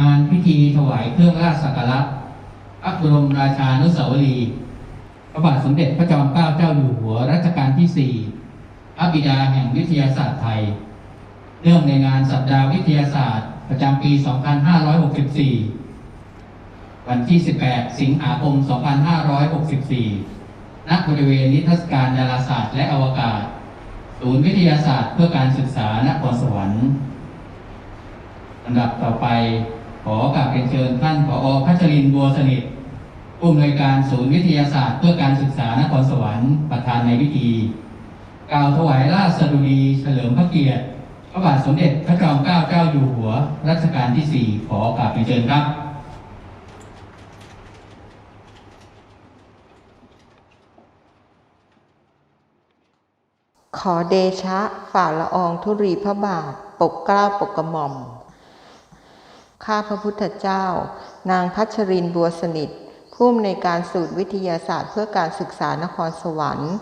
งานพิธีถวายเครื่องราชสักการะพระบรมราชานุสาวรีย์พระบาทสมเด็จพระจอมเกล้าเจ้าอยู่หัวรัชกาลที่4พระบิดาแห่งวิทยาศาสตร์ไทย เนื่องในงานสัปดาห์วิทยาศาสตร์ ประจำปี 2564 วันที่ 18 สิงหาคม 2564 ณ บริเวณนิทรรศการดาราศาสตร์และอวกาศ ศูนย์วิทยาศาสตร์เพื่อการศึกษา นครสวรรค์ลำดับต่อไป ขอกราบเรียนเชิญท่านผอพัชรินบัวสนิทผู้อำนวยการศูนย์วิทยาศาสตร์ เพื่อการศึกษานครสวรรค์ประธานในพิธี กล่าวถวายราชสดุดีเฉลิมพระเกียรติพระบาทสมเด็จพระจอมเกล้าเจ้าอยู่หัว รัชกาลที่ 4 ขอกราบเรียนเชิญครับขอเดชะฝ่าละอองธุรีพระบาท ปกเกล้าปกกระหม่อม ข้าพระพุทธเจ้า นางพัชรินบัวสนิท ผู้อำนวยการศูนย์วิทยาศาสตร์เพื่อการศึกษานครสวรรค์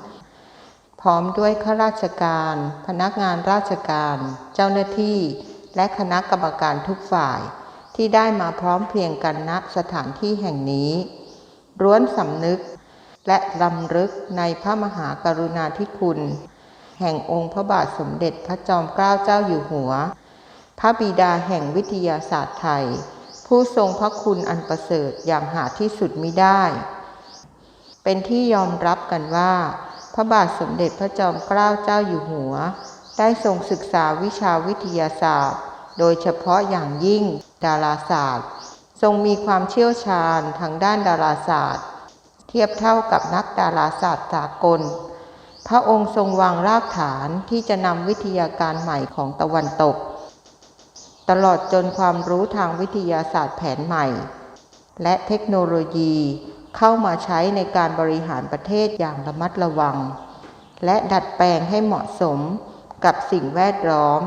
พร้อมด้วยข้าราชการ พนักงานราชการ เจ้าหน้าที่ และคณะกรรมการทุกฝ่าย ที่ได้มาพร้อมเพรียงกันณสถานที่แห่งนี้ร้วนสำนึก และลำลึกในพระมหากรุณาธิคุณ แห่งองค์พระบาทสมเด็จพระจอมเกล้าเจ้าอยู่หัว พระบิดาแห่งวิทยาศาสตร์ไทย ผู้ทรงพระคุณอันประเสริฐอย่างหาที่สุดมิได้ เป็นที่ยอมรับกันว่า พระบาทสมเด็จพระจอมเกล้าเจ้าอยู่หัว ได้ทรงศึกษาวิชาวิทยาศาสตร์ โดยเฉพาะอย่างยิ่งดาราศาสตร์ ทรงมีความเชี่ยวชาญทางด้านดาราศาสตร์ เทียบเท่ากับนักดาราศาสตร์สากลพระองค์ทรงวางรากฐานที่จะนำวิทยาการใหม่ของตะวันตก ตลอดจนความรู้ทางวิทยาศาสตร์แผนใหม่ และเทคโนโลยีเข้ามาใช้ในการบริหารประเทศอย่างระมัดระวัง และดัดแปลงให้เหมาะสมกับสิ่งแวดล้อม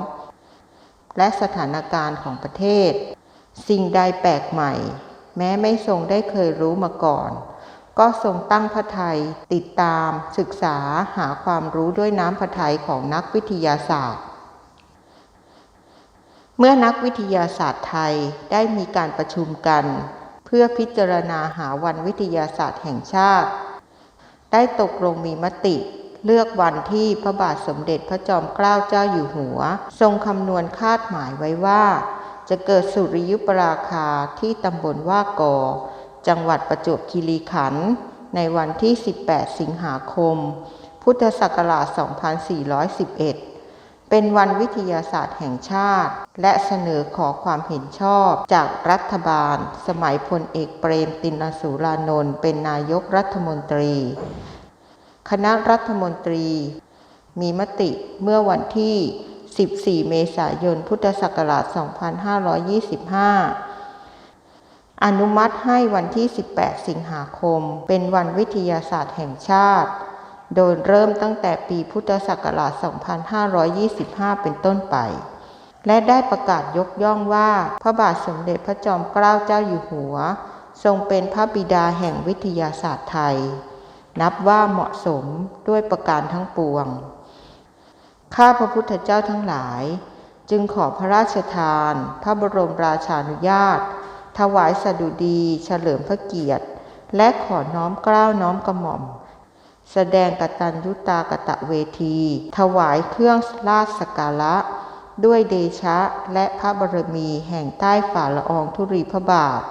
และสถานการณ์ของประเทศ สิ่งใดแปลกใหม่ แม้ไม่ทรงได้เคยรู้มาก่อน ก็ทรงตั้งพระทัยติดตาม ศึกษาหาความรู้ด้วยน้ำพระทัยของนักวิทยาศาสตร์ เมื่อนักวิทยาศาสตร์ไทยได้มีการประชุมกัน เพื่อพิจารณาหาวันวิทยาศาสตร์แห่งชาติ ได้ตกลงมีมติเลือกวันที่พระบาทสมเด็จพระจอมเกล้าเจ้าอยู่หัว ทรงคำนวณคาดหมายไว้ว่า จะเกิดสุริยุปราคาที่ตำบลว่ากอ จังหวัดประจวบคีรีขันธ์ในวันที่ 18 สิงหาคม พุทธศักราช 2411 เป็นวันวิทยาศาสตร์แห่งชาติ และเสนอขอความเห็นชอบจากรัฐบาล สมัยพลเอกเปรมตินสุรานนท์เป็นนายกรัฐมนตรี คณะรัฐมนตรี มีมติเมื่อวันที่ 14 เมษายน พุทธศักราช 2525อนุมัติให้วันที่ 18 สิงหาคม เป็นวันวิทยาศาสตร์แห่งชาติ โดยเริ่มตั้งแต่ปีพุทธศักราช 2525 เป็นต้นไป และได้ประกาศยกย่องว่า พระบาทสมเด็จพระจอมเกล้าเจ้าอยู่หัว ทรงเป็นพระบิดาแห่งวิทยาศาสตร์ไทย นับว่าเหมาะสมด้วยประการทั้งปวง ข้าพระพุทธเจ้าทั้งหลาย จึงขอพระราชทาน พระบรมราชานุญาต ถวายสดุดี เฉลิมพระเกียรติ และขอน้อมเกล้าน้อมกระหม่อม แสดงกตัญญุตากตะเวที ถวายเครื่องราชสการะ ด้วยเดชะและพระบารมีแห่งใต้ฝ่าละอองธุรีพระบาท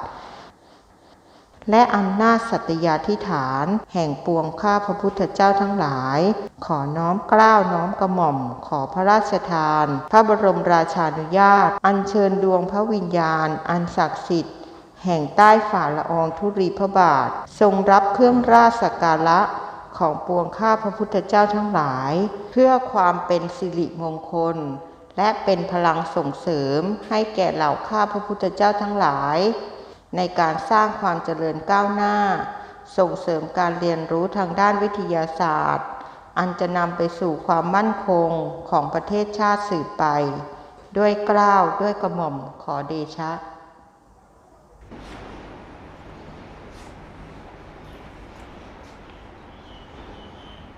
และอำนาจสัตยาธิฐาน แห่งปวงข้าพระพุทธเจ้าทั้งหลาย ขอน้อมกล้าวน้อมกระหม่อม ขอพระราชทาน พระบรมราชานุญาต อัญเชิญดวงพระวิญญาณ อันศักดิ์สิทธิ์แห่งใต้ฝ่าละอองธุรีพระบาท ทรงรับเครื่องราชสักการะ ของปวงข้าพระพุทธเจ้าทั้งหลาย เพื่อความเป็นสิริมงคล และเป็นพลังส่งเสริมให้แก่เหล่าข้าพระพุทธเจ้าทั้งหลาย ในการสร้างความเจริญก้าวหน้า ส่งเสริมการเรียนรู้ทางด้านวิทยาศาสตร์ อันจะนำไปสู่ความมั่นคงของประเทศชาติสืบไป ด้วยกล้าวด้วยกระหม่อมขอเดชะ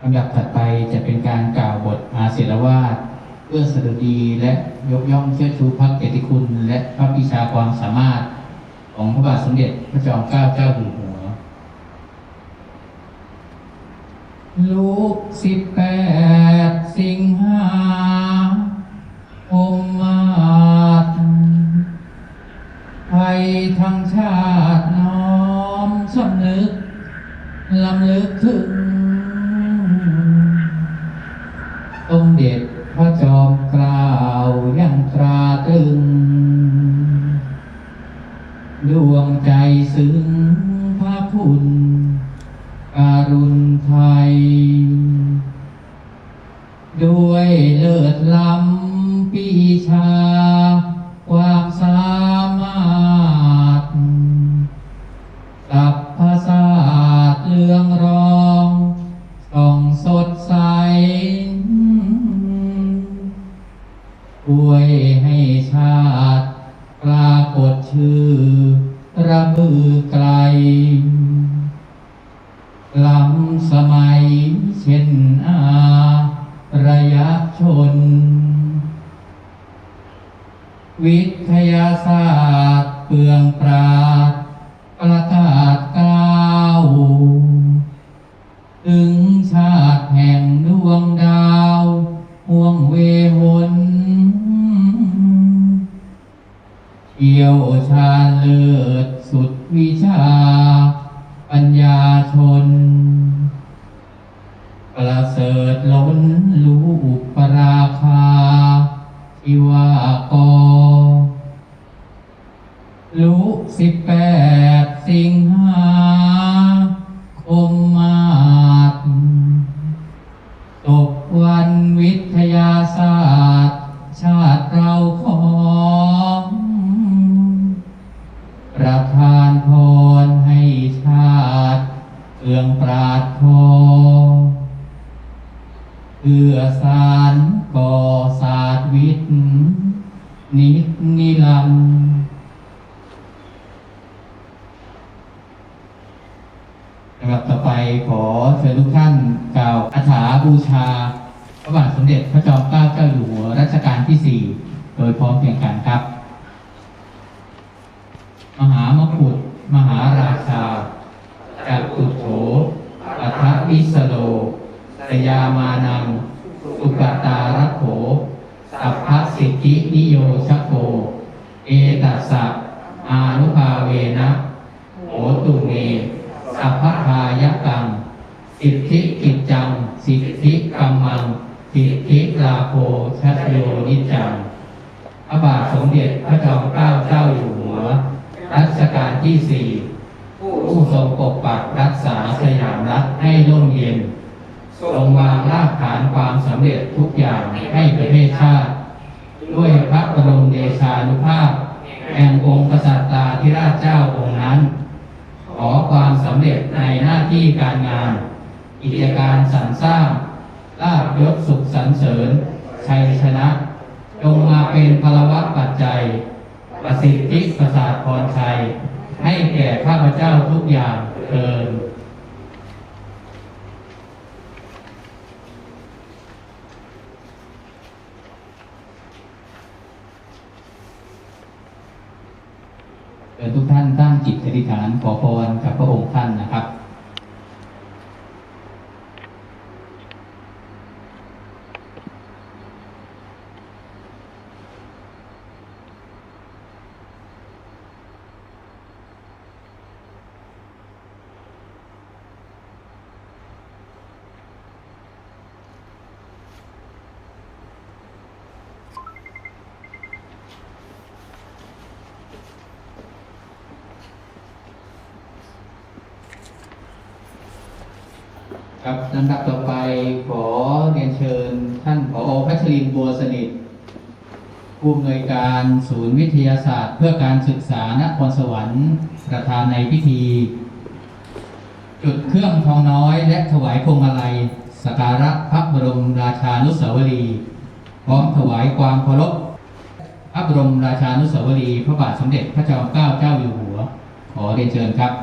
ลำดับถัดไปจะเป็นการกล่าวบทอาศิลวาสพื่อสดุดีและยกย่องเชิดชูพระเกียรติคุณ และพระปิชาความสามารถของพระบาทสมเด็จพระจอมเกล้าเจ้าอยู่หัว ลูกสิบแปดสิงหาอมม งใจซึ้งพระคุณการุณไทย ด้วยเลิศล้ำปีชา ความสามารถกับภาษาเรืองรองส่องสดใสช่วยให้ชาติปรากฏชื่อ ระบือไกลลำสมัยเช่นอาระยะชน วิทยาศาสตร์เปลืองปราดประกาศกล่าว ถึงชาติแห่ง ชาญเลิศสุดวิชา ปัญญาชน ประเสริฐล้นรู้อุปราคาทิวากรลูกสิบแปด ลำดับต่อไปขอเชิญทุกท่านกล่าวอาถาบูชา พระบาทสมเด็จพระจอมเกล้าเจ้าอยู่หัวรัชกาลที่สี่โดยพร้อมเพรียงกันครับายกังสิทธิกิจจัง สิทธิกรรมัง สิทธิลาโภชัชโยนิจังพระบาทสมเด็จพระจอมเกล้าเจ้าอยู่หัว รัชกาลที่สี่ผู้ทรงปกปักรักษาสยามรัฐให้ร่มเย็นทรงวางรากฐานความสำเร็จทุกอย่างให้ประเทศชาติ ด้วยพระบรมเดชานุภาพ แห่งองค์กษัตริย์ธิราชเจ้าองค์นั้น อความสำเร็จในหน้าที่การงาน กิจการสรรสร้างลาบยศสุขสรรเสริญ ชัยชนะ จงมาเป็นพลวัตปัจจัย ประสิทธิประสาทพรชัย ให้แก่ข้าพเจ้าทุกอย่างเกิน ทุกท่านตั้งจิตอธิษฐานขอพรกับพระองค์ท่านนะครับ ครับลำดับต่อไปขอเรียนเชิญท่านผอพัชรินทร์บัวสนิทผู้อำนวยการศูนย์วิทยาศาสตร์ เพื่อการศึกษานครสวรรค์ ประธานในพิธี จุดเครื่องทองน้อย และถวายพวงมาลัยสกการะพระบรมราชานุสาวรีย์พร้อมถวายความเคารพพระบรมราชานุสาวรีย์พระบาทสมเด็จพระจอมเกล้าเจ้าอยู่หัว ขอเรียนเชิญครับ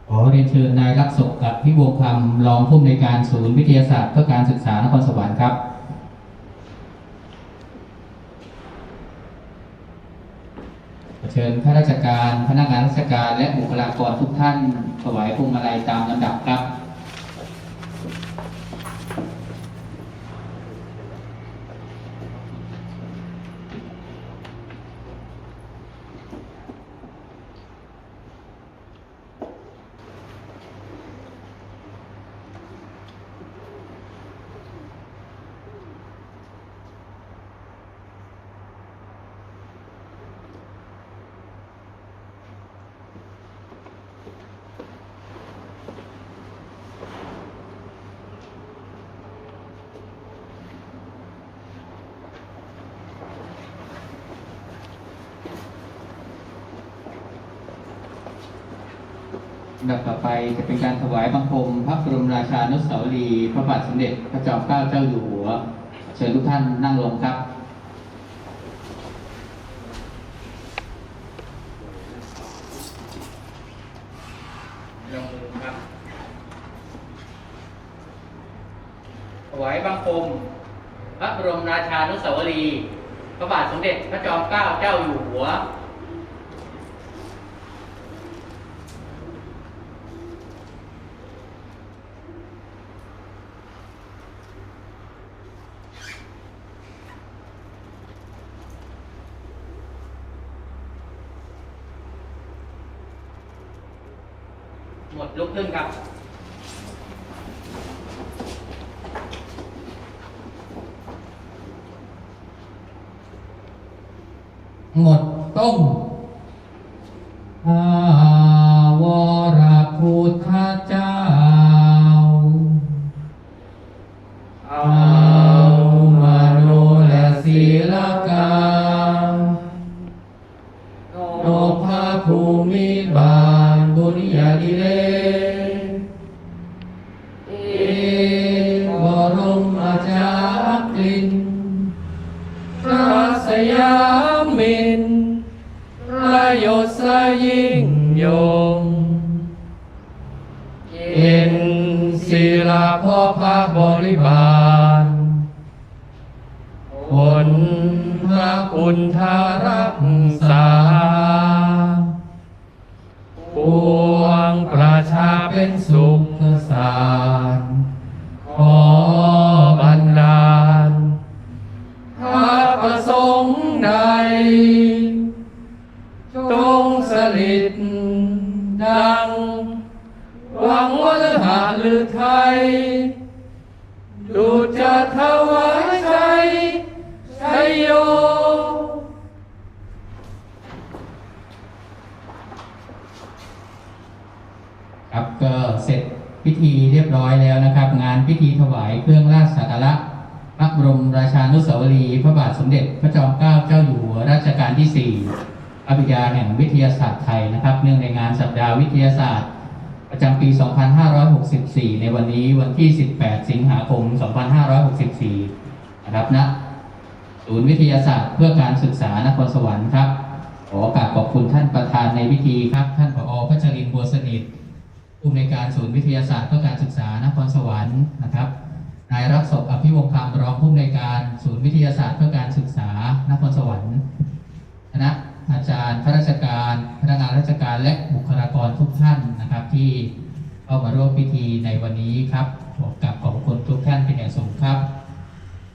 ข ขอเรียนเชิญนายรักศกกับพี่วงคำรองผู้อำนวยการศูนย์วิทยาศาสตร์เพื่อการศึกษานครสวรรค์ครับเชิญข้าราชการ พนักงานราชการและบุคลากรทุกท่านถวายพวงมาลัยตามลำดับครับ ลำดับต่อไปจะเป็นการถวายบังคม พระบรมราชานุสาวรีย์พระบาทสมเด็จพระจอมเกล้าเจ้าอยู่หัว เชิญทุกท่านนั่งลงครับลงมือครับ ถวายบังคม พระบรมราชานุสาวรีย์พระบาทสมเด็จพระจอมเกล้าเจ้าอยู่หัว หมดลุ เป็นสุขสา ครับก็เสร็จพิธีเรียบร้อยแล้วนะครับ งานพิธีถวายเครื่องราชสักการะพระบรมราชานุสาวรีย์พระบาทสมเด็จพระจอมเกล้าเจ้าอยู่หัวรัชกาลที่ 4 อภิญญาแห่งวิทยาศาสตร์ไทยนะครับ เนื่องในงานสัปดาห์วิทยาศาสตร์ ประจำปี 2564 ในวันนี้วันที่ 18 สิงหาคม 2564 นะครับณศูนย์วิทยาศาสตร์เพื่อการศึกษานครสวรรค์ครับขอโอกราบขอบคุณท่านประธานในพิธีครับ ท่านผอพัชรินบัวสนิท ผู้ในวยการศูนย์วิทยาศาสตร์เพื่อการศึกษานครสวรรค์นะครับ นายรักศพอภิวงคำรองผู้อำนวยการศูนย์วิทยาศาสตร์เพื่อการศึกษานครสวรรค์คณะอาจารย์ข้าราชการพนักงานราชการและบุคลากรทุกท่านนะครับ ที่เข้ามาร่วมพิธีในวันนี้ครับขอกราบขอบคุณ